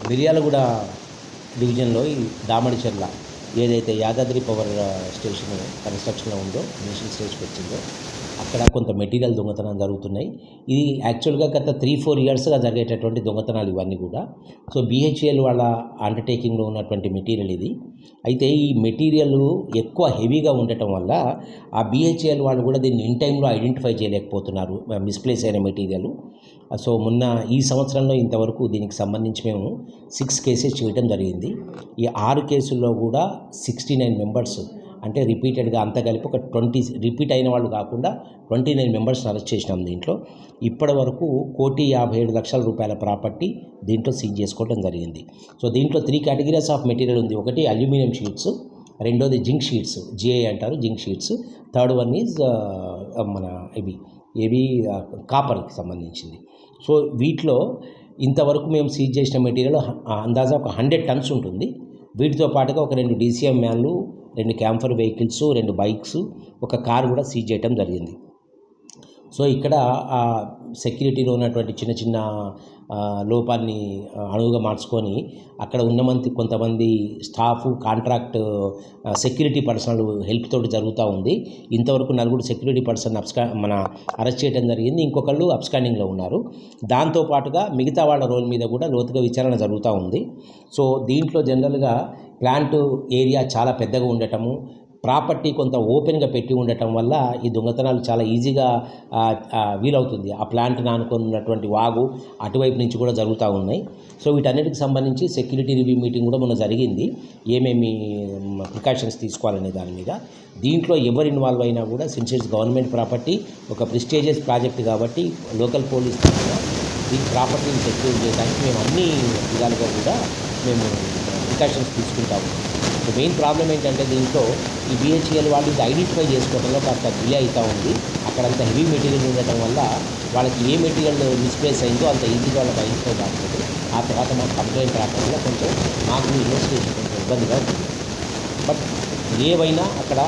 మిర్యాలగూడ డివిజన్లో ఈ దామడిచెర్ల ఏదైతే యాదాద్రి పవర్ స్టేషన్ కన్స్ట్రక్షన్లో ఉందో నేషనల్ స్టేజ్కి వచ్చిందో అక్కడ కొంత మెటీరియల్ దొంగతనం జరుగుతున్నాయి. ఇది యాక్చువల్గా గత త్రీ ఫోర్ ఇయర్స్గా జరిగేటటువంటి దొంగతనాలు ఇవన్నీ కూడా. సో బిహెచ్ఎల్ వాళ్ళ అండర్టేకింగ్లో ఉన్నటువంటి మెటీరియల్ ఇది. అయితే ఈ మెటీరియల్ ఎక్కువ హెవీగా ఉండటం వల్ల ఆ బిహెచ్ఎల్ వాళ్ళు కూడా దీన్ని ఇన్ టైంలో ఐడెంటిఫై చేయలేకపోతున్నారు మిస్ప్లేస్ అయిన మెటీరియల్. సో మొన్న ఈ సంవత్సరంలో ఇంతవరకు దీనికి సంబంధించి మేము సిక్స్ కేసెస్ చేయడం జరిగింది. ఈ ఆరు కేసుల్లో కూడా సిక్స్టీ నైన్ మెంబర్స్ అంటే రిపీటెడ్గా అంతా కలిపి ఒక ట్వంటీ రిపీట్ అయిన వాళ్ళు కాకుండా ట్వంటీ నైన్ మెంబర్స్ని అరెస్ట్ చేసినాం దీంట్లో. ఇప్పటి వరకు కోటి యాభై ఏడు లక్షల రూపాయల ప్రాపర్టీ దీంట్లో సీజ్ చేసుకోవడం జరిగింది. సో దీంట్లో త్రీ కేటగిరీస్ ఆఫ్ మెటీరియల్ ఉంది. ఒకటి అల్యూమినియం షీట్స్ రెండోది జింక్ షీట్స్ జిఐ అంటారు zinc sheets. Third one is మన ఇవి ఏవి కాపర్కి సంబంధించింది. సో వీటిలో ఇంతవరకు మేము సీజ్ చేసిన మెటీరియల్ అందాజా ఒక హండ్రెడ్ టన్స్ ఉంటుంది. వీటితో పాటుగా ఒక రెండు డీసీఎం మ్యాన్లు రెండు క్యాంఫర్ వెహికల్స్ రెండు బైక్స్ ఒక కారు కూడా సీజ్ చేయడం జరిగింది. సో ఇక్కడ ఆ సెక్యూరిటీలో ఉన్నటువంటి చిన్న చిన్న లోపాన్ని అణువుగా మార్చుకొని అక్కడ ఉన్న మంది కొంతమంది staff contract security personnel help తోటి జరుగుతూ ఉంది. ఇంతవరకు నలుగురు సెక్యూరిటీ పర్సన్ అబ్స్కా మన అరెస్ట్ చేయడం జరిగింది. ఇంకొకళ్ళు అబ్స్కాండింగ్లో ఉన్నారు. దాంతోపాటుగా మిగతా వాళ్ళ రోల్ మీద కూడా లోతుగా విచారణ జరుగుతూ ఉంది. సో దీంట్లో జనరల్గా ప్లాంట్ ఏరియా చాలా పెద్దగా ఉండటము ప్రాపర్టీ కొంత ఓపెన్గా పెట్టి ఉండటం వల్ల ఈ దొంగతనాలు చాలా ఈజీగా వీలవుతుంది. ఆ ప్లాంట్ని అనుకున్నటువంటి వాగు అటువైపు నుంచి కూడా జరుగుతూ ఉన్నాయి. సో వీటన్నిటికి సంబంధించి సెక్యూరిటీ రివ్యూ మీటింగ్ కూడా మొన్న జరిగింది. ఏమేమి ప్రికాషన్స్ తీసుకోవాలనే దాని మీద. దీంట్లో ఎవరు ఇన్వాల్వ్ అయినా కూడా సిన్స్ ఇట్స్ గవర్నమెంట్ ప్రాపర్టీ ఒక ప్రిస్టేజియస్ ప్రాజెక్ట్ కాబట్టి లోకల్ పోలీస్ ఈ ప్రాపర్టీని సెక్యూర్ చేయడానికి మేము అన్ని విధాలుగా కూడా మేము ప్రికాషన్స్ తీసుకుంటాము మెయిన్ ప్రాబ్లం ఏంటంటే దీంట్లో ఈ బిహెచ్ఎల్ వాళ్ళు ఇది ఐడెంటిఫై చేసుకోవడంలో కాస్త డిలే అవుతూ ఉంది. అక్కడంత హెవీ మెటీరియల్ ఉండటం వల్ల వాళ్ళకి ఏ మెటీరియల్ మిస్ప్లేస్ అయిందో అంత ఈజీగా వాళ్ళకి ఐడెంటిఫై కాకపోతే ఆ తర్వాత మాకు కంప్లైంట్ రాకుండా కొంచెం మాకు ఇన్వెస్టిగేషన్ కొంచెం ఇబ్బందిగా ఉంటుంది. బట్ ఏవైనా అక్కడ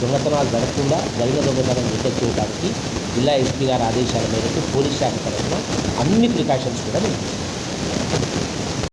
దొంగతనాలు జరగకుండా జరిగిన దొంగతనం డిటెక్ట్ చేయడానికి జిల్లా ఎస్పీ గారి ఆదేశాల మేరకు పోలీస్ శాఖ తరఫున అన్ని ప్రికాషన్స్ కూడా